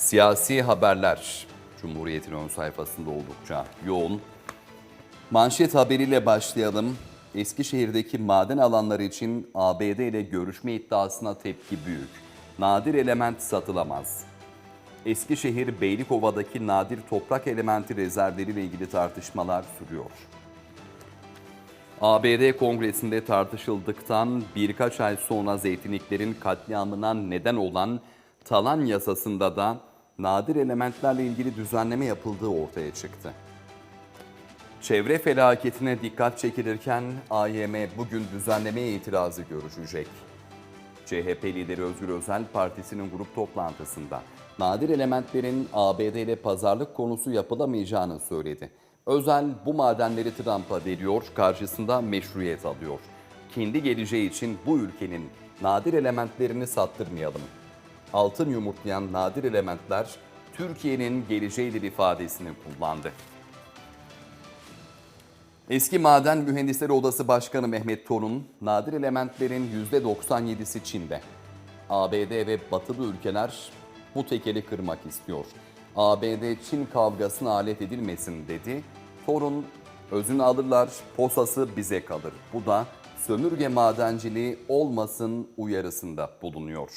Siyasi haberler Cumhuriyet'in ön sayfasında oldukça yoğun. Manşet haberiyle başlayalım. Eskişehir'deki maden alanları için ABD ile görüşme iddiasına tepki büyük. Nadir element satılamaz. Eskişehir Beylikova'daki nadir toprak elementi rezervleriyle ilgili tartışmalar sürüyor. ABD Kongresi'nde tartışıldıktan birkaç ay sonra zeytinliklerin katliamına neden olan talan yasasında da nadir elementlerle ilgili düzenleme yapıldığı ortaya çıktı. Çevre felaketine dikkat çekilirken AYM bugün düzenlemeye itirazı görüşecek. CHP lideri Özgür Özel partisinin grup toplantısında nadir elementlerin ABD ile pazarlık konusu yapılamayacağını söyledi. Özel bu madenleri Trump'a veriyor, karşısında meşruiyet alıyor. Kendi geleceği için bu ülkenin nadir elementlerini sattırmayalım. Altın yumurtlayan nadir elementler Türkiye'nin geleceğidir ifadesini kullandı. Eski Maden Mühendisleri Odası Başkanı Mehmet Torun, nadir elementlerin %97'si Çin'de. ABD ve batılı ülkeler bu tekeli kırmak istiyor. ABD-Çin kavgasına alet edilmesin dedi. Torun, özünü alırlar, posası bize kalır. Bu da sömürge madenciliği olmasın uyarısında bulunuyor.